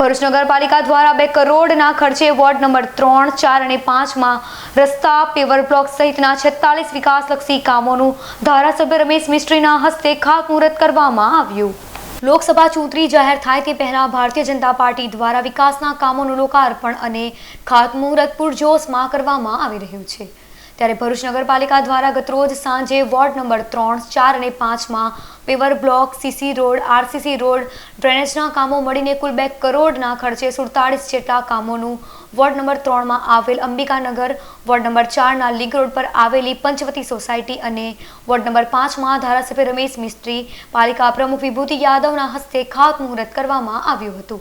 ભરૂચ નગરપાલિકા દ્વારા બે કરોડના ખર્ચે વોર્ડ નંબર ત્રણ, ચાર અને પાંચમાં રસ્તા, પેવર બ્લોક સહિતના છેતાલીસ વિકાસલક્ષી કામોનું ધારાસભ્ય રમેશ મિસ્ત્રીના હસ્તે ખાતમુહૂર્ત કરવામાં આવ્યું. લોકસભા ચૂંટણી જાહેર થાય તે પહેલા ભારતીય જનતા પાર્ટી દ્વારા વિકાસના કામોનું લોકાર્પણ અને ખાતમુહૂર્ત પૂરજોશમાં કરવામાં આવી રહ્યું છે. ત્યારે ભરૂચ નગરપાલિકા દ્વારા ગતરોજ સાંજે વોર્ડ નંબર ત્રણ, ચાર અને પાંચમાં paver block, CC road, RCC road ડ્રેનેજના કામો મળીને કુલ બે કરોડના ખર્ચે સુડતાળીસ જેટલા કામોનું વોર્ડ નંબર ત્રણમાં આવેલ અંબિકાનગર, વોર્ડ નંબર ચારના લીગ રોડ પર આવેલી પંચવતી સોસાયટી અને વોર્ડ નંબર પાંચમાં ધારાસભ્ય રમેશ મિસ્ત્રી, પાલિકા પ્રમુખ વિભૂતિ યાદવના હસ્તે ખાતમુહૂર્ત કરવામાં આવ્યું હતું.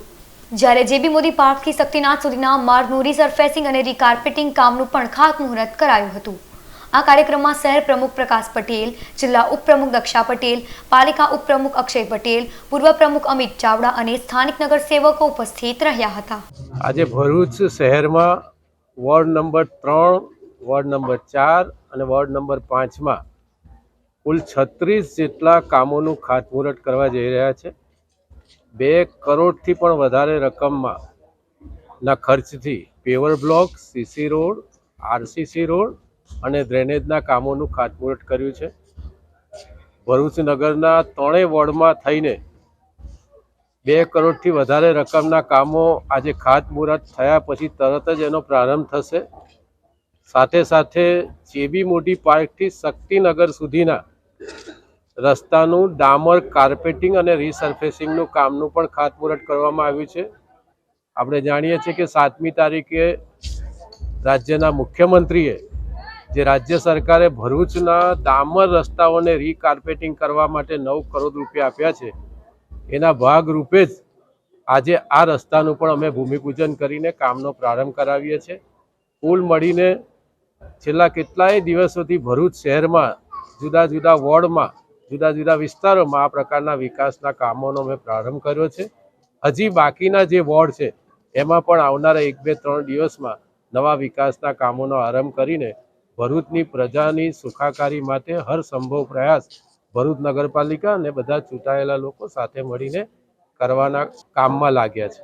જ્યારે જેબી મોદી પાર્કથી શક્તિનાથ સુધીના માર્ગનું રિસર્ફેસિંગ અને રીકાર્પેટિંગ કામનું પણ ખાતમુહૂર્ત કરાયું હતું. આ કાર્યક્રમમાં શહેર પ્રમુખ પ્રકાશ પટેલ, જિલ્લા ઉપપ્રમુખ દક્ષા પટેલ, પાલિકા ઉપપ્રમુખ અક્ષય પટેલ, પૂર્વ પ્રમુખ અમિત ચાવડા અને સ્થાનિક નગરસેવકો ઉપસ્થિત રહ્યા હતા. આજે ભરૂચ શહેરમાં વોર્ડ નંબર ત્રણ, વોર્ડ નંબર ચાર અને વોર્ડ નંબર પાંચમાં કુલ છત્રીસ જેટલા કામોનું ખાતમુહૂર્ત કરવા જઈ રહ્યા છે. બે કરોડથી પણ વધારે રકમમાં. ના ખર્ચથી paver block, CC road, RCC road અને ડ્રેનેજના કામોનું ખાતમુહૂર્ત કર્યું છે. ભરૂચ નગરના ત્રણેય વોર્ડમાં થઈને બે કરોડથી વધારે રકમના કામો આજે ખાતમુહૂર્ત થયા પછી તરત જ એનો પ્રારંભ થશે. સાથે સાથે જેબી મોટી પાર્કથી શક્તિનગર સુધીના રસ્તાનું ડામર કાર્પેટિંગ અને રીસર્ફેસિંગનું કામનું પણ ખાતમુહૂર્ત કરવામાં આવ્યું છે. આપણે જાણીએ છીએ કે સાતમી તારીખે રાજ્યના મુખ્યમંત્રીએ જે રાજ્ય સરકારે ભરૂચના ડામર રસ્તાઓને રીકાર્પેટિંગ કરવા માટે નવ કરોડ રૂપિયા આપ્યા છે. એના ભાગરૂપે જ આજે આ રસ્તાનું પણ અમે ભૂમિપૂજન કરીને કામનો પ્રારંભ કરાવીએ છીએ. કુલ મળીને છેલ્લા કેટલાય દિવસોથી ભરૂચ શહેરમાં જુદા જુદા વોર્ડમાં જુદા જુદા વિસ્તારોમાં આ પ્રકારના વિકાસના કામોનો મેં પ્રારંભ કર્યો છે. હજી બાકીના જે વોર્ડ છે, એમાં પણ આવનારા એક બે ત્રણ દિવસમાં નવા વિકાસના કામોનો આરંભ કરીને ભરૂચની પ્રજાની સુખાકારી માટે હર સંભવ પ્રયાસ ભરૂચ નગરપાલિકા અને બધા ચૂંટાયેલા લોકો સાથે મળીને કરવાના કામમાં લાગ્યા છે.